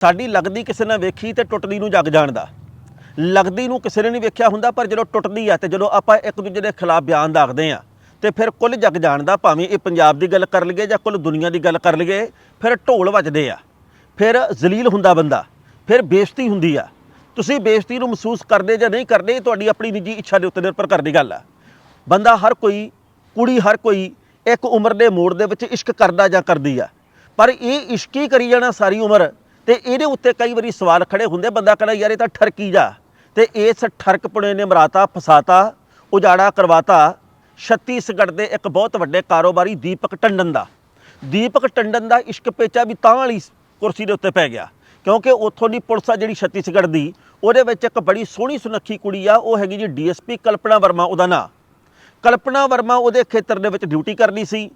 ਸਾਡੀ ਲੱਗਦੀ ਕਿਸੇ ਨੇ ਵੇਖੀ ਤੇ ਟੁੱਟਦੀ ਨੂੰ ਜਗ ਜਾਣਦਾ ਲੱਗਦੀ ਨੂੰ ਕਿਸੇ ਨੇ ਨਹੀਂ ਵੇਖਿਆ ਹੁੰਦਾ, ਪਰ ਜਦੋਂ ਟੁੱਟਦੀ ਆ ਤੇ ਜਦੋਂ ਆਪਾਂ ਇੱਕ ਦੂਜੇ ਦੇ ਖਿਲਾਫ ਬਿਆਨ ਦਾਗਦੇ ਆ, ਤੇ ਫਿਰ ਕੁੱਲ ਜਗ ਜਾਣਦਾ ਭਾਵੇਂ ਇਹ ਪੰਜਾਬ ਦੀ ਗੱਲ ਕਰ ਲਈਏ ਜਾਂ ਕੁੱਲ ਦੁਨੀਆ ਦੀ ਗੱਲ ਕਰ ਲਈਏ, ਫਿਰ ਢੋਲ ਵੱਜਦੇ ਆ। ਫਿਰ ਜ਼ਲੀਲ ਹੁੰਦਾ ਬੰਦਾ, ਫਿਰ ਬੇਇੱਜ਼ਤੀ ਹੁੰਦੀ ਆ। ਤੁਸੀਂ ਬੇਇੱਜ਼ਤੀ ਨੂੰ ਮਹਿਸੂਸ ਕਰਦੇ ਜਾਂ ਨਹੀਂ ਕਰਦੇ, ਇਹ ਤੁਹਾਡੀ ਆਪਣੀ ਨਿੱਜੀ ਇੱਛਾ ਦੇ ਉੱਤੇ ਨਿਰਭਰ ਕਰਦੀ ਗੱਲ ਆ। ਬੰਦਾ ਹਰ ਕੋਈ, ਕੁੜੀ ਹਰ ਕੋਈ ਇੱਕ ਉਮਰ ਦੇ ਮੋੜ ਦੇ ਵਿੱਚ ਇਸ਼ਕ ਕਰਦਾ ਜਾਂ ਕਰਦੀ ਆ। ਪਰ ਇਹ ਇਸ਼ਕ ਹੀ ਕਰੀ ਜਾਣਾ ਸਾਰੀ ਉਮਰ ਤੇ ਇਹਦੇ ਉੱਤੇ ਕਈ ਵਾਰੀ ਸਵਾਲ ਖੜੇ ਹੁੰਦੇ ਬੰਦਾ ਕਹਿੰਦਾ, ਯਾਰ ਇਹ ਤਾਂ ਠਰਕੀ ਜਾ। ਤੇ ਇਸ ਠਰਕਪੁਣੇ ਨੇ ਮਰਾਤਾ, ਫਸਾਤਾ, ਉਜਾੜਾ, ਕਰਵਾਤਾ ਛੱਤੀਸਗੜ੍ਹ ਦੇ ਇੱਕ ਬਹੁਤ ਵੱਡੇ ਕਾਰੋਬਾਰੀ ਦੀਪਕ ਟੰਡਨ ਦਾ। ਦੀਪਕ ਟੰਡਨ ਦਾ ਇਸ਼ਕ ਪੇਚਾ ਵੀ ਤਾਂ ਵਾਲੀ ਕੁਰਸੀ ਦੇ ਉੱਤੇ ਪੈ ਗਿਆ, ਕਿਉਂਕਿ ਉੱਥੋਂ ਦੀ ਪੁਲਿਸ ਆ ਜਿਹੜੀ ਛੱਤੀਸਗੜ੍ਹ ਦੀ, ਉਹਦੇ ਵਿੱਚ ਇੱਕ ਬੜੀ ਸੋਹਣੀ ਸੁਨੱਖੀ ਕੁੜੀ ਆ, ਉਹ ਹੈਗੀ ਜੀ ਡੀਐਸਪੀ ਕਲਪਨਾ ਵਰਮਾ ਉਹਦਾ ਨਾਂ। ਕਲਪਨਾ ਵਰਮਾ ਉਹਦੇ ਖੇਤਰ ਦੇ ਵਿੱਚ ਡਿਊਟੀ ਕਰਨੀ ਸੀ,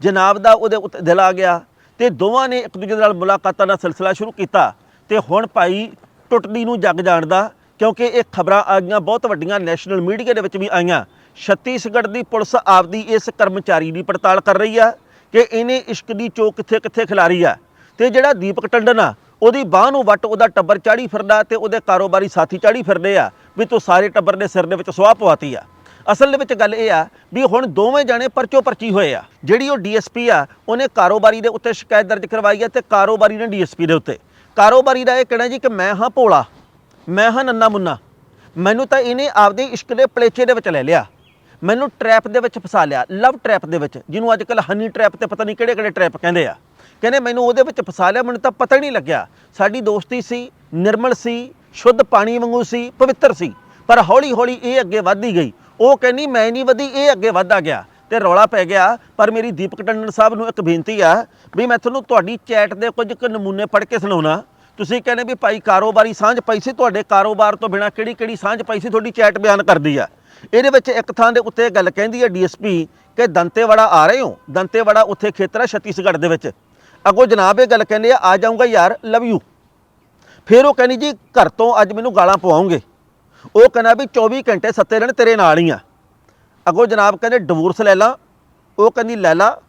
ਜਨਾਬ ਦਾ ਉਹਦੇ ਉੱਤੇ ਦਿਲ ਆ ਗਿਆ ਤੇ ਦੋਵਾਂ ਨੇ ਇੱਕ ਦੂਜੇ ਨਾਲ ਮੁਲਾਕਾਤਾਂ ਦਾ ਸਿਲਸਿਲਾ ਸ਼ੁਰੂ ਕੀਤਾ ਤੇ ਹੁਣ ਭਾਈ ਟੁੱਟਦੀ ਨੂੰ ਜੱਗ ਜਾਣਦਾ ਕਿਉਂਕਿ ਇਹ ਖਬਰਾਂ ਆ ਗਈਆਂ, ਬਹੁਤ ਵੱਡੀਆਂ ਨੈਸ਼ਨਲ ਮੀਡੀਆ ਦੇ ਵਿੱਚ ਵੀ ਆਈਆਂ। ਛੱਤੀਸਗੜ੍ਹ ਦੀ ਪੁਲਿਸ ਆਪਦੀ ਇਸ ਕਰਮਚਾਰੀ ਦੀ ਪੜਤਾਲ ਕਰ ਰਹੀ ਆ ਕਿ ਇਹਨੇ ਇਸ਼ਕ ਦੀ ਚੋਕ ਕਿੱਥੇ ਕਿੱਥੇ ਖਿਲਾਰੀ ਆ। ਤੇ ਜਿਹੜਾ ਦੀਪਕ ਟੰਡਨ ਆ, ਉਹਦੀ ਬਾਹ ਨੂੰ ਵੱਟ, ਉਹਦਾ ਟੱਬਰ ਚਾੜੀ ਫਿਰਦਾ ਤੇ ਉਹਦੇ ਕਾਰੋਬਾਰੀ ਸਾਥੀ ਚਾੜੀ ਫਿਰਦੇ ਆ, ਵੀ ਤੂੰ ਸਾਰੇ ਟੱਬਰ ਦੇ ਸਿਰ ਦੇ ਵਿੱਚ ਸੁਆਹ ਪਵਾਤੀ ਆ। ਅਸਲ ਦੇ ਵਿੱਚ ਗੱਲ ਇਹ ਆ ਵੀ ਹੁਣ ਦੋਵੇਂ ਜਾਣੇ ਪਰਚੋ ਪਰਚੀ ਹੋਏ ਆ। ਜਿਹੜੀ ਉਹ ਡੀਐਸਪੀ ਆ, ਉਹਨੇ ਕਾਰੋਬਾਰੀ ਦੇ ਉੱਤੇ ਸ਼ਿਕਾਇਤ ਦਰਜ ਕਰਵਾਈ ਆ ਤੇ ਕਾਰੋਬਾਰੀ ਨੇ ਡੀਐਸਪੀ ਦੇ ਉੱਤੇ। ਕਾਰੋਬਾਰੀ ਦਾ ਇਹ ਕਹਿਣਾ ਜੀ ਕਿ ਮੈਂ ਹਾਂ ਭੋਲਾ, ਮੈਂ ਹਾਂ ਨੰਨਾ ਮੁੰਨਾ, ਮੈਨੂੰ ਤਾਂ ਇਹਨੇ ਆਪਦੇ ਇਸ਼ਕ ਦੇ ਪਲੇਚੇ ਦੇ ਵਿੱਚ ਲੈ ਲਿਆ। ਮੈਨੂੰ ਟ੍ਰੈਪ ਦੇ ਵਿੱਚ ਫਸਾ ਲਿਆ, ਲਵ ਟ੍ਰੈਪ ਦੇ ਵਿੱਚ, ਜਿਹਨੂੰ ਅੱਜ ਕੱਲ ਹਨੀ ਟ੍ਰੈਪ ਤੇ ਪਤਾ ਨਹੀਂ ਕਿਹੜੇ ਕਿਹੜੇ ਟ੍ਰੈਪ ਕਹਿੰਦੇ ਆ। ਕਹਿੰਦੇ ਮੈਨੂੰ ਉਹਦੇ ਵਿੱਚ ਫਸਾ ਲਿਆ, ਮੈਨੂੰ ਤਾਂ ਪਤਾ ਹੀ ਨਹੀਂ ਲੱਗਿਆ। ਸਾਡੀ ਦੋਸਤੀ ਸੀ, ਨਿਰਮਲ ਸੀ, ਸ਼ੁੱਧ ਪਾਣੀ ਵਾਂਗੂ ਸੀ, ਪਵਿੱਤਰ ਸੀ, ਪਰ ਹੌਲੀ ਹੌਲੀ ਇਹ ਅੱਗੇ ਵੱਧਦੀ ਗਈ। ਉਹ ਕਹਿੰਦੀ, ਮੈਂ ਨਹੀਂ ਵਧੀ, ਇਹ ਅੱਗੇ ਵੱਧਦਾ ਗਿਆ ਤੇ ਰੌਲਾ ਪੈ ਗਿਆ। ਪਰ ਮੇਰੀ ਦੀਪਕ ਟੰਡਨ ਸਾਹਿਬ ਨੂੰ ਇੱਕ ਬੇਨਤੀ ਆ ਵੀ ਮੈਂ ਤੁਹਾਨੂੰ ਤੁਹਾਡੀ ਚੈਟ ਦੇ ਕੁਝ ਕੁ ਨਮੂਨੇ ਪੜ੍ਹ ਕੇ ਸੁਣਾਉਣਾ। ਤੁਸੀਂ ਕਹਿੰਦੇ ਵੀ ਭਾਈ ਕਾਰੋਬਾਰੀ ਸਾਂਝ ਪਈ ਸੀ ਤੁਹਾਡੇ, ਕਾਰੋਬਾਰ ਤੋਂ ਬਿਨਾ ਕਿਹੜੀ ਕਿਹੜੀ ਸਾਂਝ ਪਈ ਸੀ ਤੁਹਾਡੀ ਚੈਟ ਬਿਆਨ ਕਰਦੀ ਆ। ਇਹਦੇ ਵਿੱਚ ਇੱਕ ਥਾਂ ਦੇ ਉੱਤੇ ਗੱਲ ਕਹਿੰਦੀ ਹੈ ਡੀਐਸਪੀ ਕਿ ਦੰਤੇਵਾੜਾ ਆ ਰਹੇ ਹੋ। ਦੰਤੇਵਾੜਾ ਉੱਥੇ ਖੇਤਰ ਹੈ ਛੱਤੀਸਗੜ੍ਹ ਦੇ ਵਿੱਚ। ਅੱਗੋਂ ਜਨਾਬ ਇਹ ਗੱਲ ਕਹਿੰਦੇ ਆ ਆ ਜਾਊਂਗਾ ਯਾਰ ਲਵ ਯੂ ਫਿਰ ਉਹ ਕਹਿੰਦੀ ਜੀ, ਘਰ ਤੋਂ ਅੱਜ ਮੈਨੂੰ ਗਾਲਾਂ ਪਵਾਉਂਗੇ ਉਹ ਕਹਿੰਦਾ ਵੀ 24 ਘੰਟੇ ਸੱਤੇ ਦਿਨ ਤੇਰੇ ਨਾਲ ਹੀ ਆ। ਅੱਗੋਂ ਜਨਾਬ ਕਹਿੰਦੇ ਡਿਵੋਰਸ ਲੈ ਲਾ। ਉਹ ਕਹਿੰਦੀ, ਲੈ ਲਾ।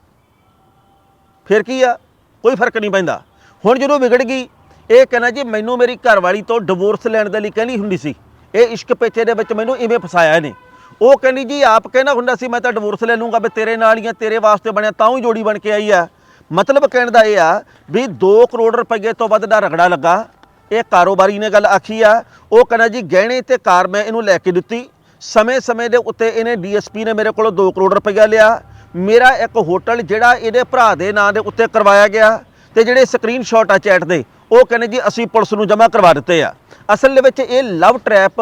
ਫਿਰ ਕੀ ਆ? ਕੋਈ ਫ਼ਰਕ ਨਹੀਂ ਪੈਂਦਾ। ਹੁਣ ਜਦੋਂ ਵਿਗੜ ਗਈ, ਇਹ ਕਹਿੰਦਾ ਜੀ, ਮੈਨੂੰ ਮੇਰੀ ਘਰਵਾਲੀ ਤੋਂ ਡਿਵੋਰਸ ਲੈਣ ਦੇ ਲਈ ਕਹਿੰਦੀ ਹੁੰਦੀ ਸੀ। ਇਹ ਇਸ਼ਕ ਪੇਚੇ ਦੇ ਵਿੱਚ ਮੈਨੂੰ ਇਵੇਂ ਫਸਾਇਆ ਇਹਨੇ। ਉਹ ਕਹਿੰਦੀ, ਜੀ, ਆਪ ਕਹਿੰਦਾ ਹੁੰਦਾ ਸੀ, ਮੈਂ ਤਾਂ ਡਿਵੋਰਸ ਲੈ ਲੂੰਗਾ, ਵੀ ਤੇਰੇ ਨਾਲ ਹੀ ਆ, ਤੇਰੇ ਵਾਸਤੇ ਬਣਿਆ, ਤਾਂ ਹੀ ਜੋੜੀ ਬਣ ਕੇ ਆਈ ਆ। ਮਤਲਬ ਕਹਿਣ ਦਾ ਇਹ ਆ ਵੀ 2 ਕਰੋੜ ਰੁਪਏ ਤੋਂ ਵੱਧ ਦਾ ਰਗੜਾ ਲੱਗਾ। ਇਹ ਕਾਰੋਬਾਰੀ ਨੇ ਗੱਲ ਆਖੀ ਆ। ਉਹ ਕਹਿੰਦਾ ਜੀ, ਗਹਿਣੇ ਤੇ ਕਾਰ ਮੈਂ ਇਹਨੂੰ ਲੈ ਕੇ ਦਿੱਤੀ। ਸਮੇਂ-ਸਮੇਂ ਦੇ ਉੱਤੇ ਇਹਨੇ ਡੀਐਸਪੀ ਨੇ ਮੇਰੇ ਕੋਲੋਂ 2 ਕਰੋੜ ਰੁਪਇਆ ਲਿਆ। ਮੇਰਾ ਇੱਕ ਹੋਟਲ ਜਿਹੜਾ ਇਹਦੇ ਭਰਾ ਦੇ ਨਾਂ ਦੇ ਉੱਤੇ ਕਰਵਾਇਆ ਗਿਆ ਤੇ ਜਿਹੜੇ ਸਕਰੀਨਸ਼ਾਟ ਆ ਚੈਟ ਦੇ, ਉਹ ਕਹਿੰਦੇ ਜੀ, ਅਸੀਂ ਪੁਲਿਸ ਨੂੰ ਜਮ੍ਹਾਂ ਕਰਵਾ ਦਿੱਤੇ ਆ। ਅਸਲ ਦੇ ਵਿੱਚ ਇਹ ਲਵ ਟ੍ਰੈਪ,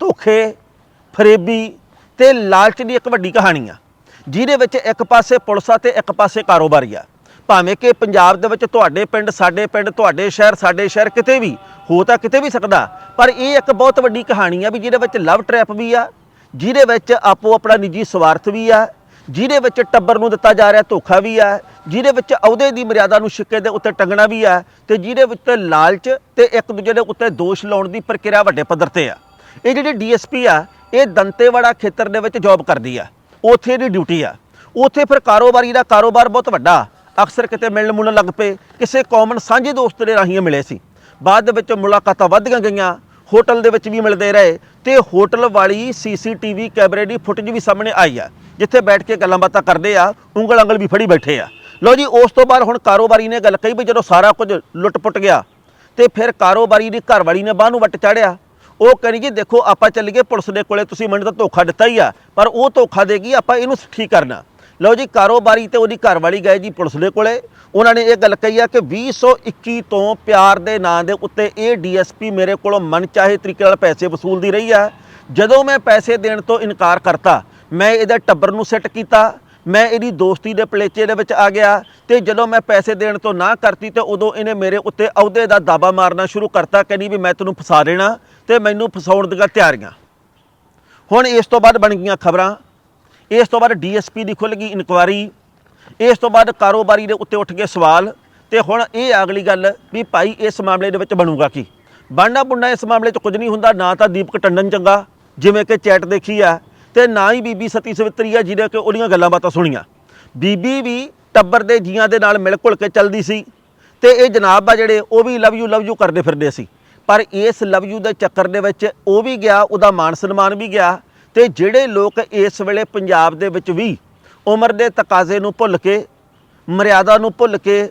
ਧੋਖੇ, ਫਰੇਬੀ ਤੇ ਲਾਲਚ ਦੀ ਇੱਕ ਵੱਡੀ ਕਹਾਣੀ ਆ। ਜਿਹਦੇ ਵਿੱਚ ਇੱਕ ਪਾਸੇ ਪੁਲਿਸ ਆ ਤੇ ਇੱਕ ਪਾਸੇ ਕਾਰੋਬਾਰੀ ਆ। ਭਾਵੇਂ ਕਿ ਪੰਜਾਬ ਦੇ ਵਿੱਚ ਤੁਹਾਡੇ ਪਿੰਡ, ਸਾਡੇ ਪਿੰਡ, ਤੁਹਾਡੇ ਸ਼ਹਿਰ, ਸਾਡੇ ਸ਼ਹਿਰ ਕਿਤੇ ਵੀ ਹੋ ਤਾਂ ਕਿਤੇ ਵੀ ਸਕਦਾ। ਪਰ ਇਹ ਇੱਕ ਬਹੁਤ ਵੱਡੀ ਕਹਾਣੀ ਆ ਵੀ ਜਿਹਦੇ ਵਿੱਚ ਲਵ ਟ੍ਰੈਪ ਵੀ ਆ, ਜਿਹਦੇ ਵਿੱਚ ਆਪੋ ਆਪਣਾ ਨਿੱਜੀ ਸਵਾਰਥ ਵੀ ਆ, ਜਿਹਦੇ ਵਿੱਚ ਟੱਬਰ ਨੂੰ ਦਿੱਤਾ ਜਾ ਰਿਹਾ ਧੋਖਾ ਵੀ ਆ, ਜਿਹਦੇ ਵਿੱਚ ਅਹੁਦੇ ਦੀ ਮਰਿਆਦਾ ਨੂੰ ਸਿੱਕੇ ਦੇ ਉੱਤੇ ਟੰਗਣਾ ਵੀ ਆ ਤੇ ਜਿਹਦੇ ਵਿੱਚ ਲਾਲਚ ਤੇ ਇੱਕ ਦੂਜੇ ਦੇ ਉੱਤੇ ਦੋਸ਼ ਲਾਉਣ ਦੀ ਪ੍ਰਕਿਰਿਆ ਵੱਡੇ ਪੱਧਰ ਤੇ ਆ। ਇਹ ਜਿਹੜੀ ਡੀਐਸਪੀ ਆ, ਇਹ ਦੰਤੇਵਾੜਾ ਖੇਤਰ ਦੇ ਵਿੱਚ ਜੌਬ ਕਰਦੀ ਆ। ਉੱਥੇ ਦੀ ਡਿਊਟੀ ਆ। ਉੱਥੇ ਫਿਰ ਕਾਰੋਬਾਰੀ ਦਾ ਕਾਰੋਬਾਰ ਬਹੁਤ ਵੱਡਾ। ਅਕਸਰ ਕਿਤੇ ਮਿਲਣ ਮੁਲਣ ਲੱਗ ਪਏ, ਕਿਸੇ ਕਾਮਨ ਸਾਂਝੇ ਦੋਸਤ ਦੇ ਰਾਹੀਂ ਮਿਲੇ ਸੀ। ਬਾਅਦ ਦੇ ਵਿੱਚ ਮੁਲਾਕਾਤਾਂ ਵੱਧਦੀਆਂ ਗਈਆਂ, ਹੋਟਲ ਦੇ ਵਿੱਚ ਵੀ ਮਿਲਦੇ ਰਹੇ ਤੇ ਹੋਟਲ ਵਾਲੀ ਸੀਸੀਟੀਵੀ ਕੈਮਰੇ ਦੀ ਫੁਟੇਜ ਵੀ ਸਾਹਮਣੇ ਆਈ ਆ, ਜਿੱਥੇ ਬੈਠ ਕੇ ਗੱਲਾਂ ਬਾਤਾਂ ਕਰਦੇ ਆ, ਉਂਗਲ ਅੰਗਲ ਵੀ ਫੜੀ ਬੈਠੇ ਆ। ਲੋ ਜੀ, ਉਸ ਤੋਂ ਬਾਅਦ ਹੁਣ ਕਾਰੋਬਾਰੀ ਨੇ ਗੱਲ ਕਹੀ ਵੀ ਜਦੋਂ ਸਾਰਾ ਕੁਝ ਲੁੱਟ-ਪੁੱਟ ਗਿਆ, ਤੇ ਫਿਰ ਕਾਰੋਬਾਰੀ ਦੀ ਘਰਵਾਲੀ ਨੇ ਬਾਹ ਨੂੰ ਵੱਟ ਚਾੜਿਆ। ਉਹ ਕਹਿੰਦੀ ਜੀ, ਦੇਖੋ, ਆਪਾਂ ਚੱਲੀਏ ਪੁਲਿਸ ਦੇ ਕੋਲੇ, ਤੁਸੀਂ ਮੈਨੂੰ ਤਾਂ ਧੋਖਾ ਦਿੱਤਾ ਹੀ ਆ, ਪਰ ਉਹ ਧੋਖਾ ਦੇਗੀ ਆਪਾਂ ਇਹਨੂੰ ਠੀਕ ਕਰਨਾ। ਲਓ ਜੀ, ਕਾਰੋਬਾਰੀ ਤੇ ਉਹਦੀ ਘਰਵਾਲੀ ਗਏ ਜੀ ਪੁਲਿਸ ਦੇ ਕੋਲੇ। ਉਹਨਾਂ ਨੇ ਇਹ ਗੱਲ ਕਹੀ ਆ ਕਿ 2021 ਤੋਂ ਪਿਆਰ ਦੇ ਨਾਂ ਦੇ ਉੱਤੇ ਇਹ ਡੀਐਸਪੀ ਮੇਰੇ ਕੋਲੋਂ ਮਨਚਾਹੇ ਤਰੀਕੇ ਨਾਲ ਪੈਸੇ ਵਸੂਲਦੀ ਰਹੀ ਆ। ਜਦੋਂ ਮੈਂ ਪੈਸੇ ਦੇਣ ਤੋਂ ਇਨਕਾਰ ਕਰਤਾ, ਮੈਂ ਇਹਦੇ ਟੱਬਰ ਨੂੰ ਸੈੱਟ ਕੀਤਾ, ਮੈਂ ਇਹਦੀ ਦੋਸਤੀ ਦੇ ਪਲੇਚੇ ਦੇ ਵਿੱਚ ਆ ਗਿਆ ਤੇ ਜਦੋਂ ਮੈਂ ਪੈਸੇ ਦੇਣ ਤੋਂ ਨਾ ਕਰਤੀ ਤੇ ਉਦੋਂ ਇਹਨੇ ਮੇਰੇ ਉੱਤੇ ਅਹੁਦੇ ਦਾ ਦਾਵਾ ਮਾਰਨਾ ਸ਼ੁਰੂ ਕਰਤਾ, ਕਹਿੰਦੀ ਵੀ ਮੈਂ ਤੈਨੂੰ ਫਸਾ ਦੇਣਾ ਤੇ ਮੈਨੂੰ ਫਸਾਉਣ ਦੀਆਂ ਤਿਆਰੀਆਂ। ਹੁਣ ਇਸ ਤੋਂ ਬਾਅਦ ਬਣ ਗਈਆਂ ਖਬਰਾਂ। ਇਸ ਤੋਂ ਬਾਅਦ ਡੀਐਸਪੀ ਦੀ ਖੁੱਲ ਗਈ ਇਨਕੁਆਰੀ। ਇਸ ਤੋਂ ਬਾਅਦ ਕਾਰੋਬਾਰੀ ਦੇ ਉੱਤੇ ਉੱਠ ਗਏ ਸਵਾਲ। ਤੇ ਹੁਣ ਇਹ ਅਗਲੀ ਗੱਲ ਵੀ ਭਾਈ ਇਸ ਮਾਮਲੇ ਦੇ ਵਿੱਚ ਬਣੂਗਾ ਕੀ? ਬਣਨਾ ਬੁੰਨਾ ਇਸ ਮਾਮਲੇ 'ਚ ਕੁਝ ਨਹੀਂ ਹੁੰਦਾ, ਨਾ ਤਾਂ ਦੀਪਕ ਟੰਡਨ ਚੰਗਾ, ਜਿਵੇਂ ਕਿ ਚੈਟ ਦੇਖੀ ਆ, ਤੇ ਨਾ ਹੀ ਬੀਬੀ ਸਤੀ ਸਵਿਤਰੀ ਆ ਜਿਹਦੇ ਕਿ ਉਹਦੀਆਂ ਗੱਲਾਂ ਬਾਤਾਂ ਸੁਣੀਆਂ। ਬੀਬੀ ਵੀ ਟੱਬਰ ਦੇ ਜੀਆਂ ਦੇ ਨਾਲ ਮਿਲ ਘੁਲ ਕੇ ਚੱਲਦੀ ਸੀ, ਤੇ ਇਹ ਜਨਾਬ ਆ ਜਿਹੜੇ, ਉਹ ਵੀ ਲਵ ਯੂ ਲਵ ਯੂ ਕਰਦੇ ਫਿਰਦੇ ਸੀ। ਪਰ ਇਸ ਲਵ ਯੂ ਦੇ ਚੱਕਰ ਦੇ ਵਿੱਚ ਉਹ ਵੀ ਗਿਆ, ਉਹਦਾ ਮਾਨ ਸਨਮਾਨ ਵੀ ਗਿਆ ਤੇ ਜਿਹੜੇ ਲੋਕ ਇਸ ਵੇਲੇ ਪੰਜਾਬ ਦੇ ਵਿੱਚ ਵੀ ਉਮਰ ਦੇ ਤਕਾਜ਼ੇ ਨੂੰ ਭੁੱਲ ਕੇ, ਮਰਿਆਦਾ ਨੂੰ ਭੁੱਲ ਕੇ,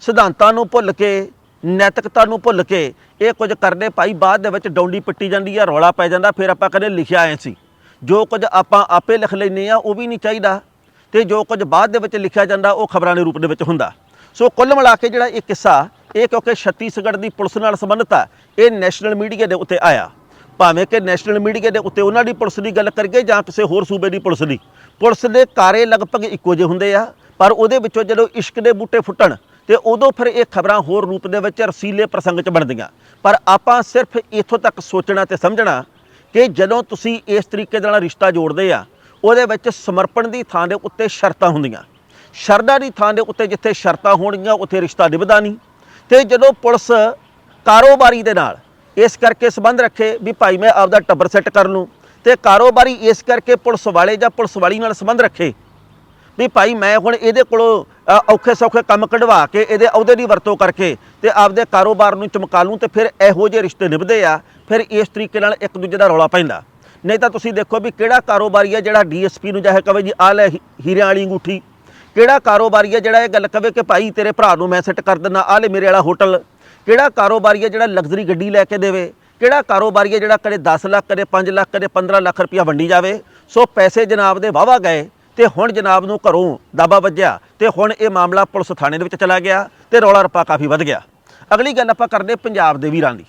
ਸਿਧਾਂਤਾਂ ਨੂੰ ਭੁੱਲ ਕੇ, ਨੈਤਿਕਤਾ ਨੂੰ ਭੁੱਲ ਕੇ ਇਹ ਕੁਝ ਕਰਦੇ ਭਾਈ ਬਾਅਦ ਦੇ ਵਿੱਚ ਡੌਂਡੀ ਪਿੱਟੀ ਜਾਂਦੀ ਆ, ਰੌਲਾ ਪੈ ਜਾਂਦਾ, ਫਿਰ ਆਪਾਂ ਕਦੇ ਲਿਖਿਆ ਆਏ ਸੀ। ਜੋ ਕੁਝ ਆਪਾਂ ਆਪੇ ਲਿਖ ਲੈਨੇ ਆ, ਉਹ ਵੀ ਨਹੀਂ ਚਾਹੀਦਾ। ਤੇ ਜੋ ਕੁਝ ਬਾਅਦ ਦੇ ਵਿੱਚ ਲਿਖਿਆ ਜਾਂਦਾ, ਉਹ ਖਬਰਾਂ ਦੇ ਰੂਪ ਦੇ ਵਿੱਚ ਹੁੰਦਾ। ਸੋ ਕੁੱਲ ਮਿਲਾ ਕੇ ਜਿਹੜਾ ਇਹ ਕਿੱਸਾ, ਇਹ ਕਿਉਂਕਿ ਛੱਤੀਸਗੜ੍ਹ ਦੀ ਪੁਲਿਸ ਨਾਲ ਸੰਬੰਧਿਤ ਆ, ਇਹ ਨੈਸ਼ਨਲ ਮੀਡੀਆ ਦੇ ਉੱਤੇ ਆਇਆ। ਭਾਵੇਂ ਕਿ ਨੈਸ਼ਨਲ ਮੀਡੀਆ ਦੇ ਉੱਤੇ ਉਹਨਾਂ ਦੀ ਪੁਲਿਸ ਦੀ ਗੱਲ ਕਰੀਏ ਜਾਂ ਕਿਸੇ ਹੋਰ ਸੂਬੇ ਦੀ ਪੁਲਿਸ ਦੀ, ਪੁਲਿਸ ਦੇ ਕਾਰੇ ਲਗਭਗ ਇੱਕੋ ਜਿਹੇ ਹੁੰਦੇ ਆ, ਪਰ ਉਹਦੇ ਵਿੱਚੋਂ ਜਦੋਂ ਇਸ਼ਕ ਦੇ ਬੂਟੇ ਫੁੱਟਣ ਤੇ ਉਦੋਂ ਫਿਰ ਇਹ ਖਬਰਾਂ ਹੋਰ ਰੂਪ ਦੇ ਵਿੱਚ ਰਸੀਲੇ ਪ੍ਰਸੰਗ 'ਚ ਬਣਦੀਆਂ। ਪਰ ਆਪਾਂ ਸਿਰਫ ਇੱਥੋਂ ਤੱਕ ਸੋਚਣਾ ਤੇ ਸਮਝਣਾ ਕਿ ਜਦੋਂ ਤੁਸੀਂ ਇਸ ਤਰੀਕੇ ਦੇ ਨਾਲ ਰਿਸ਼ਤਾ ਜੋੜਦੇ ਆ, ਉਹਦੇ ਵਿੱਚ ਸਮਰਪਣ ਦੀ ਥਾਂ ਦੇ ਉੱਤੇ ਸ਼ਰਤਾਂ ਹੁੰਦੀਆਂ। ਸ਼ਰਧਾ ਦੀ ਥਾਂ ਦੇ ਉੱਤੇ ਜਿੱਥੇ ਸ਼ਰਤਾਂ ਹੋਣਗੀਆਂ, ਉੱਥੇ ਰਿਸ਼ਤਾ ਨਿਭਦਾ ਨਹੀਂ। ਤੇ ਜਦੋਂ ਪੁਲਿਸ ਕਾਰੋਬਾਰੀ ਦੇ ਨਾਲ ਇਸ ਕਰਕੇ ਸੰਬੰਧ ਰੱਖੇ ਵੀ ਭਾਈ ਮੈਂ ਆਪਦਾ ਟੱਬਰ ਸੈੱਟ ਕਰ ਲੂੰ ਤੇ ਕਾਰੋਬਾਰੀ ਇਸ ਕਰਕੇ ਪੁਲਿਸ ਵਾਲੇ ਜਾਂ ਪੁਲਿਸ ਵਾਲੀ ਨਾਲ ਸੰਬੰਧ ਰੱਖੇ ਵੀ ਭਾਈ ਮੈਂ ਹੁਣ ਇਹਦੇ ਕੋਲੋਂ ਔਖੇ ਸੌਖੇ ਕੰਮ ਕਢਵਾ ਕੇ ਇਹਦੇ ਅਹੁਦੇ ਦੀ ਵਰਤੋਂ ਕਰਕੇ ਤੇ ਆਪਦੇ ਕਾਰੋਬਾਰ ਨੂੰ ਚਮਕਾ ਲੂੰ ਤੇ ਫਿਰ ਇਹੋ ਜਿਹੇ ਰਿਸ਼ਤੇ ਨਿਭਦੇ ਆ, ਫਿਰ ਇਸ ਤਰੀਕੇ ਨਾਲ ਇੱਕ ਦੂਜੇ ਦਾ ਰੌਲਾ ਪੈਂਦਾ। ਨਹੀਂ ਤਾਂ ਤੁਸੀਂ ਦੇਖੋ ਵੀ ਕਿਹੜਾ ਕਾਰੋਬਾਰੀ ਆ ਜਿਹੜਾ ਡੀਐਸਪੀ ਨੂੰ ਚਾਹੇ ਕਵੇ ਜੀ ਆ ਲੈ ਹੀਰਿਆਂ ਵਾਲੀ ਅੰਗੂਠੀ, ਕਿਹੜਾ ਕਾਰੋਬਾਰੀ ਹੈ ਜਿਹੜਾ ਇਹ ਗੱਲ ਕਵੇ ਕਿ ਭਾਈ ਤੇਰੇ ਭਰਾ ਨੂੰ ਮੈਂ ਸੈੱਟ ਕਰ ਦਿੰਦਾ ਆ ਲੈ ਮੇਰੇ ਵਾਲਾ ਹੋਟਲ ਕਿਹੜਾ ਕਾਰੋਬਾਰੀ ਹੈ ਜਿਹੜਾ ਲਗਜ਼ਰੀ ਗੱਡੀ ਲੈ ਕੇ ਦੇਵੇ? ਕਿਹੜਾ ਕਾਰੋਬਾਰੀ ਹੈ ਜਿਹੜਾ ਕਦੇ 10 ਲੱਖ, ਕਦੇ 5 ਲੱਖ, ਕਦੇ 15 ਲੱਖ ਰੁਪਇਆ ਵੰਡੀ ਜਾਵੇ? ਸੋ ਪੈਸੇ ਜਨਾਬ ਦੇ ਵਾਵਾ ਗਏ ਤੇ ਹੁਣ ਜਨਾਬ ਨੂੰ ਘਰੋਂ ਦਾਬਾ ਵੱਜਿਆ ਤੇ ਹੁਣ ਇਹ ਮਾਮਲਾ ਪੁਲਿਸ ਥਾਣੇ ਦੇ ਵਿੱਚ ਚਲਾ ਗਿਆ ਤੇ ਰੌਲਾ ਰੱਪਾ ਕਾਫੀ ਵੱਧ ਗਿਆ। ਅਗਲੀ ਗੱਲ ਆਪਾਂ ਕਰਦੇ ਪੰਜਾਬ ਦੇ ਵੀਰਾਂ ਦੀ।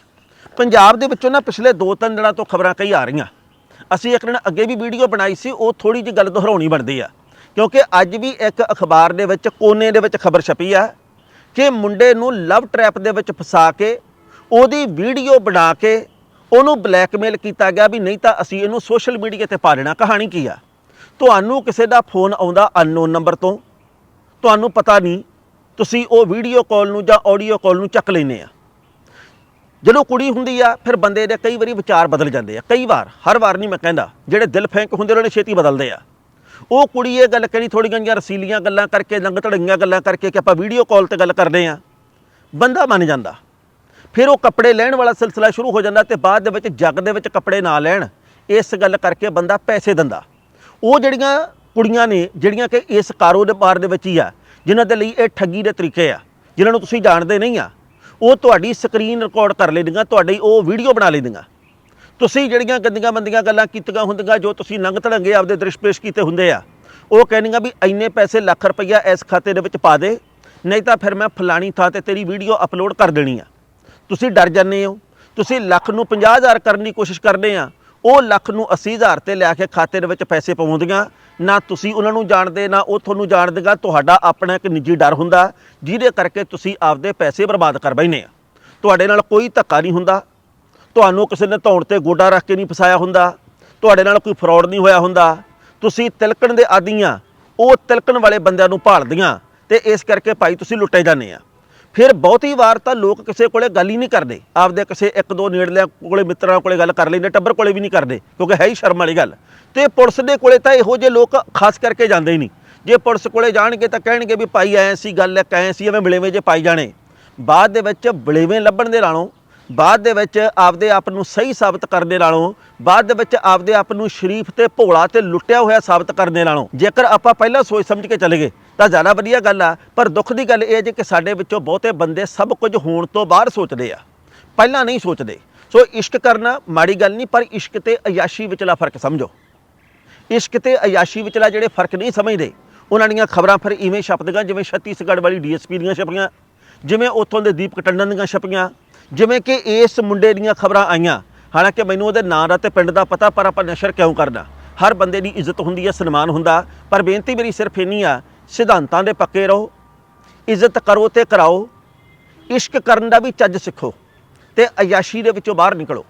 ਪੰਜਾਬ ਦੇ ਵਿੱਚੋਂ ਨਾ ਪਿਛਲੇ 2-3 ਦਿਨਾਂ ਤੋਂ ਖਬਰਾਂ ਕਈ ਆ ਰਹੀਆਂ। ਅਸੀਂ ਇੱਕ ਦਿਨ ਅੱਗੇ ਵੀ ਵੀਡੀਓ ਬਣਾਈ ਸੀ, ਉਹ ਥੋੜੀ ਜਿਹੀ ਗੱਲ ਦੁਹਰਾਉਣੀ ਬਣਦੀ ਆ। ਕਿਉਂਕਿ ਅੱਜ ਵੀ ਇੱਕ ਅਖਬਾਰ ਦੇ ਵਿੱਚ, ਕੋਨੇ ਦੇ ਵਿੱਚ ਖਬਰ ਛਪੀ ਆ ਕਿ ਮੁੰਡੇ ਨੂੰ ਲਵ ਟ੍ਰੈਪ ਦੇ ਵਿੱਚ ਫਸਾ ਕੇ, ਉਹਦੀ ਵੀਡੀਓ ਬਣਾ ਕੇ, ਉਹਨੂੰ ਬਲੈਕਮੇਲ ਕੀਤਾ ਗਿਆ ਵੀ ਨਹੀਂ ਤਾਂ ਅਸੀਂ ਇਹਨੂੰ ਸੋਸ਼ਲ ਮੀਡੀਆ ਤੇ ਪਾ ਦੇਣਾ। ਕਹਾਣੀ ਕੀ ਆ? ਤੁਹਾਨੂੰ ਕਿਸੇ ਦਾ ਫੋਨ ਆਉਂਦਾ ਅਨਨੋਨ ਨੰਬਰ ਤੋਂ, ਤੁਹਾਨੂੰ ਪਤਾ ਨਹੀਂ, ਤੁਸੀਂ ਉਹ ਵੀਡੀਓ ਕਾਲ ਨੂੰ ਜਾਂ ਆਡੀਓ ਕਾਲ ਨੂੰ ਚੱਕ ਲੈਨੇ ਆ। ਜਦੋਂ ਕੁੜੀ ਹੁੰਦੀ ਆ, ਫਿਰ ਬੰਦੇ ਦੇ ਕਈ ਵਾਰੀ ਵਿਚਾਰ ਬਦਲ ਜਾਂਦੇ ਆ। ਕਈ ਵਾਰ, ਹਰ ਵਾਰ ਨਹੀਂ ਮੈਂ ਕਹਿੰਦਾ, ਜਿਹੜੇ ਦਿਲ ਫੈਂਕ ਹੁੰਦੇ ਉਹਨਾਂ ਨੇ ਛੇਤੀ ਬਦਲਦੇ ਆ। ਉਹ ਕੁੜੀ ਇਹ ਗੱਲ ਕਰੀ ਥੋੜੀਆਂ ਜਿਹੀਆਂ ਰਸੀਲੀਆਂ ਗੱਲਾਂ ਕਰਕੇ ਲੰਗ ਧੜੀਆਂ ਗੱਲਾਂ ਕਰਕੇ ਕਿ ਆਪਾਂ ਵੀਡੀਓ ਕਾਲ ਤੇ ਗੱਲ ਕਰਦੇ ਆ ਬੰਦਾ ਮੰਨ ਜਾਂਦਾ। ਫਿਰ ਉਹ ਕੱਪੜੇ ਲੈਣ ਵਾਲਾ ਸਿਲਸਿਲਾ ਸ਼ੁਰੂ ਹੋ ਜਾਂਦਾ ਤੇ ਬਾਅਦ ਦੇ ਵਿੱਚ ਜੱਗ ਦੇ ਵਿੱਚ ਕੱਪੜੇ ਨਾ ਲੈਣ, ਇਸ ਗੱਲ ਕਰਕੇ ਬੰਦਾ ਪੈਸੇ ਦਿੰਦਾ। ਉਹ ਜਿਹੜੀਆਂ ਕੁੜੀਆਂ ਨੇ, ਜਿਹੜੀਆਂ ਕਿ ਇਸ ਕਾਰੋਬਾਰ ਦੇ ਵਿੱਚ ਹੀ ਆ, ਜਿਨ੍ਹਾਂ ਦੇ ਲਈ ਇਹ ਠੱਗੀ ਦੇ ਤਰੀਕੇ ਆ, ਜਿਨ੍ਹਾਂ ਨੂੰ ਤੁਸੀਂ ਜਾਣਦੇ ਨਹੀਂ ਆ, ਉਹ ਤੁਹਾਡੀ ਸਕਰੀਨ ਰਿਕਾਰਡ ਕਰ ਲੈਂਦੀਆਂ, ਤੁਹਾਡੀ ਉਹ ਵੀਡੀਓ ਬਣਾ ਲੈਂਦੀਆਂ। ਤੁਸੀਂ ਜਿਹੜੀਆਂ ਗੰਦੀਆਂ ਬੰਦੀਆਂ ਗੱਲਾਂ ਕੀਤੀਆਂ ਹੁੰਦੀਆਂ, ਜੋ ਤੁਸੀਂ ਨੰਗ ਧੜੰਗੇ ਆਪਦੇ ਦ੍ਰਿਸ਼ ਪੇਸ਼ ਕੀਤੇ ਹੁੰਦੇ ਆ, ਉਹ ਕਹਿੰਦੀਆਂ ਵੀ ਇੰਨੇ ਪੈਸੇ ਲੱਖ ਰੁਪਈਆ ਇਸ ਖਾਤੇ ਦੇ ਵਿੱਚ ਪਾ ਦੇ, ਨਹੀਂ ਤਾਂ ਫਿਰ ਮੈਂ ਫਲਾਣੀ ਥਾਂ ਤੇ ਤੇਰੀ ਵੀਡੀਓ ਅਪਲੋਡ ਕਰ ਦੇਣੀ ਆ। ਤੁਸੀਂ ਡਰ ਜਾਂਦੇ ਹੋ, ਤੁਸੀਂ ਲੱਖ ਨੂੰ 50000 ਕਰਨ ਦੀ ਕੋਸ਼ਿਸ਼ ਕਰਦੇ ਆ, ਉਹ ਲੱਖ ਨੂੰ 80000 ਤੇ ਲਿਆ ਕੇ ਖਾਤੇ ਦੇ ਵਿੱਚ ਪੈਸੇ ਪਾਉਂਦੀਆਂ ਨਾ ਤੁਸੀਂ ਉਹਨਾਂ ਨੂੰ ਜਾਣਦੇ, ਨਾ ਉਹ ਤੁਹਾਨੂੰ ਜਾਣਦੇਗਾ, ਤੁਹਾਡਾ ਆਪਣਾ ਇੱਕ ਨਿੱਜੀ ਡਰ ਹੁੰਦਾ, ਜਿਹਦੇ ਕਰਕੇ ਤੁਸੀਂ ਆਪਦੇ ਪੈਸੇ ਬਰਬਾਦ ਕਰ ਬੈਨੇ ਆ। ਤੁਹਾਡੇ ਨਾਲ ਕੋਈ ਧੱਕਾ ਨਹੀਂ ਹੁੰਦਾ ਤੁਹਾਨੂੰ ਕਿਸੇ ਨੇ ਧੌਣ ਤੇ ਗੋਡਾ ਰੱਖ ਕੇ ਨਹੀਂ ਫਸਾਇਆ ਹੁੰਦਾ, ਤੁਹਾਡੇ ਨਾਲ ਕੋਈ ਫਰਾਡ ਨਹੀਂ ਹੋਇਆ ਹੁੰਦਾ। ਤੁਸੀਂ ਤਿਲਕਣ ਦੇ ਆਦੀਆਂ ਉਹ ਤਿਲਕਣ ਵਾਲੇ ਬੰਦਿਆਂ ਨੂੰ ਭਾਲਦੀਆਂ ਤੇ ਇਸ ਕਰਕੇ ਭਾਈ ਤੁਸੀਂ ਲੁੱਟੇ ਜਾਂਦੇ ਆ। ਫਿਰ ਬਹੁਤੀ ਵਾਰ ਤਾਂ ਲੋਕ ਕਿਸੇ ਕੋਲੇ ਗੱਲ ਹੀ ਨਹੀਂ ਕਰਦੇ। ਆਪਦੇ ਕਿਸੇ ਇੱਕ ਦੋ ਨੇੜਲਿਆਂ ਕੋਲੇ, ਮਿੱਤਰਾਂ ਕੋਲੇ ਗੱਲ ਕਰ ਲੈਂਦੇ, ਟੱਬਰ ਕੋਲੇ ਵੀ ਨਹੀਂ ਕਰਦੇ, ਕਿਉਂਕਿ ਹੈ ਹੀ ਸ਼ਰਮ ਵਾਲੀ ਗੱਲ। ਤੇ ਪੁਲਿਸ ਦੇ ਕੋਲੇ ਤਾਂ ਇਹੋ ਜਿਹੇ ਲੋਕ ਖਾਸ ਕਰਕੇ ਜਾਂਦੇ ਹੀ ਨਹੀਂ। ਜੇ ਪੁਲਿਸ ਕੋਲੇ ਜਾਣਗੇ ਤਾਂ ਕਹਿਣਗੇ ਵੀ ਭਾਈ ਐਂ ਸੀ ਗੱਲ ਐ ਕੈਂ ਸੀ, ਐਵੇਂ ਮਿਲੇਵੇਂ ਜੇ ਪਾਈ ਜਾਣੇ। ਬਾਅਦ ਦੇ ਵਿੱਚ ਬਲੇਵੇਂ ਲੱਭਣ ਦੇ ਨਾਲੋਂ ਬਾਅਦ ਦੇ ਵਿੱਚ ਆਪਦੇ ਆਪ ਨੂੰ ਸਹੀ ਸਾਬਤ ਕਰਨ ਦੇ ਨਾਲੋਂ, ਬਾਅਦ ਦੇ ਵਿੱਚ ਆਪਦੇ ਆਪ ਨੂੰ ਸ਼ਰੀਫ ਤੇ ਭੋਲਾ ਤੇ ਲੁੱਟਿਆ ਹੋਇਆ ਸਾਬਤ ਕਰਨ ਦੇ ਨਾਲੋਂ। ਜੇਕਰ ਆਪਾਂ ਪਹਿਲਾਂ ਸੋਚ ਸਮਝ ਕੇ ਚੱਲੇ ਗਏ, ਤਾਂ ਜ਼ਿਆਦਾ ਵਧੀਆ ਗੱਲ ਆ। ਪਰ ਦੁੱਖ ਦੀ ਗੱਲ ਇਹ ਹੈ ਜੀ ਕਿ ਸਾਡੇ ਵਿੱਚੋਂ ਬਹੁਤੇ ਬੰਦੇ ਸਭ ਕੁਝ ਹੋਣ ਤੋਂ ਬਾਅਦ ਸੋਚਦੇ ਆ। ਪਹਿਲਾਂ ਨਹੀਂ ਸੋਚਦੇ। ਸੋ ਇਸ਼ਕ ਕਰਨਾ ਮਾੜੀ ਗੱਲ ਨਹੀਂ, ਪਰ ਇਸ਼ਕ ਤੇ ਅਯਾਸ਼ੀ ਵਿਚਲਾ ਫ਼ਰਕ ਸਮਝੋ। ਇਸ਼ਕ ਤੇ ਅਯਾਸ਼ੀ ਵਿਚਲਾ ਜਿਹੜੇ ਫ਼ਰਕ ਨਹੀਂ ਸਮਝਦੇ, ਉਹਨਾਂ ਦੀਆਂ ਖਬਰਾਂ ਫਿਰ ਇਵੇਂ ਛਪਦੀਆਂ ਜਿਵੇਂ ਛੱਤੀਸਗੜ੍ਹ ਵਾਲੀ ਡੀਐਸਪੀ ਦੀਆਂ ਛਪੀਆਂ। ਜਿਵੇਂ ਉੱਥੋਂ ਦੇ ਦੀਪਕ ਟੰਡਨ ਦੀਆਂ ਛਪੀਆਂ, ਜਿਵੇਂ ਕਿ ਇਸ ਮੁੰਡੇ ਦੀਆਂ ਖਬਰਾਂ ਆਈਆਂ। ਹਾਲਾਂਕਿ ਮੈਨੂੰ ਉਹਦੇ ਨਾਂ ਦਾ ਤੇ ਪਿੰਡ ਦਾ ਪਤਾ, ਪਰ ਆਪਾਂ ਨਸ਼ਰ ਕਿਉਂ ਕਰਨਾ? ਹਰ ਬੰਦੇ ਦੀ ਇੱਜ਼ਤ ਹੁੰਦੀ ਹੈ ਸਨਮਾਨ ਹੁੰਦਾ, ਪਰ ਬੇਨਤੀ ਮੇਰੀ ਸਿਰਫ ਇੰਨੀ ਆ, ਸਿਧਾਂਤਾਂ ਦੇ ਪੱਕੇ ਰਹੋ, ਇੱਜ਼ਤ ਕਰੋ ਤੇ ਕਰਾਓ, ਇਸ਼ਕ ਕਰਨ ਦਾ ਵੀ ਚੱਜ ਸਿੱਖੋ ਤੇ ਅਯਾਸ਼ੀ ਦੇ ਵਿੱਚੋਂ ਬਾਹਰ ਨਿਕਲੋ।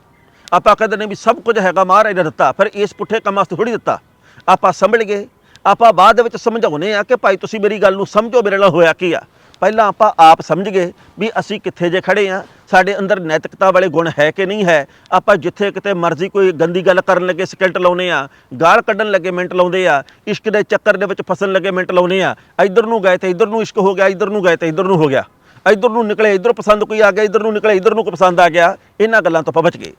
ਆਪਾਂ ਕਹਿੰਦੇ ਨੇ ਵੀ ਸਭ ਕੁਝ ਹੈਗਾ, ਮਹਾਰਾਜ ਨੇ ਦਿੱਤਾ, ਫਿਰ ਇਸ ਪੁੱਠੇ ਕੰਮ ਵਾਸਤੇ ਥੋੜੀ ਦਿੱਤਾ। ਆਪਾਂ ਸੰਭਲ ਗਏ, ਆਪਾਂ ਬਾਅਦ ਵਿੱਚ ਸਮਝਾਉਨੇ ਆ ਕਿ ਭਾਈ ਤੁਸੀਂ ਮੇਰੀ ਗੱਲ ਨੂੰ ਸਮਝੋ, ਮੇਰੇ ਨਾਲ ਹੋਇਆ ਕੀ ਆ। ਪਹਿਲਾਂ ਆਪਾਂ ਆਪ ਸਮਝ ਗਏ ਵੀ ਅਸੀਂ ਕਿੱਥੇ ਜੇ ਖੜੇ ਆ, ਸਾਡੇ ਅੰਦਰ ਨੈਤਿਕਤਾ ਵਾਲੇ ਗੁਣ ਹੈ ਕਿ ਨਹੀਂ ਹੈ। ਆਪਾਂ ਜਿੱਥੇ ਕਿਤੇ ਮਰਜ਼ੀ ਕੋਈ ਗੰਦੀ ਗੱਲ ਕਰਨ ਲੱਗੇ, ਸਕਿਲਟ ਲਾਉਨੇ ਆ, ਗਾਲ ਕੱਢਣ ਲੱਗੇ, ਮਿੰਟ ਲਾਉਂਦੇ ਆ, ਇਸ਼ਕ ਦੇ ਚੱਕਰ ਦੇ ਵਿੱਚ ਫਸਣ ਲੱਗੇ, ਮਿੰਟ ਲਾਉਨੇ ਆ। ਇੱਧਰ ਨੂੰ ਗਏ ਤੇ ਇੱਧਰ ਨੂੰ ਇਸ਼ਕ ਹੋ ਗਿਆ, ਇੱਧਰ ਨੂੰ ਗਏ ਤੇ ਇੱਧਰ ਨੂੰ ਹੋ ਗਿਆ। ਇੱਧਰ ਨੂੰ ਨਿਕਲੇ, ਇੱਧਰ ਪਸੰਦ ਕੋਈ ਆ ਗਿਆ, ਇੱਧਰ ਨੂੰ ਨਿਕਲੇ, ਇੱਧਰ ਨੂੰ ਕੋਈ ਪਸੰਦ ਆ ਗਿਆ। ਇਹਨਾਂ ਗੱਲਾਂ ਤੋਂ ਆਪਾਂ ਬਚ ਗਏ।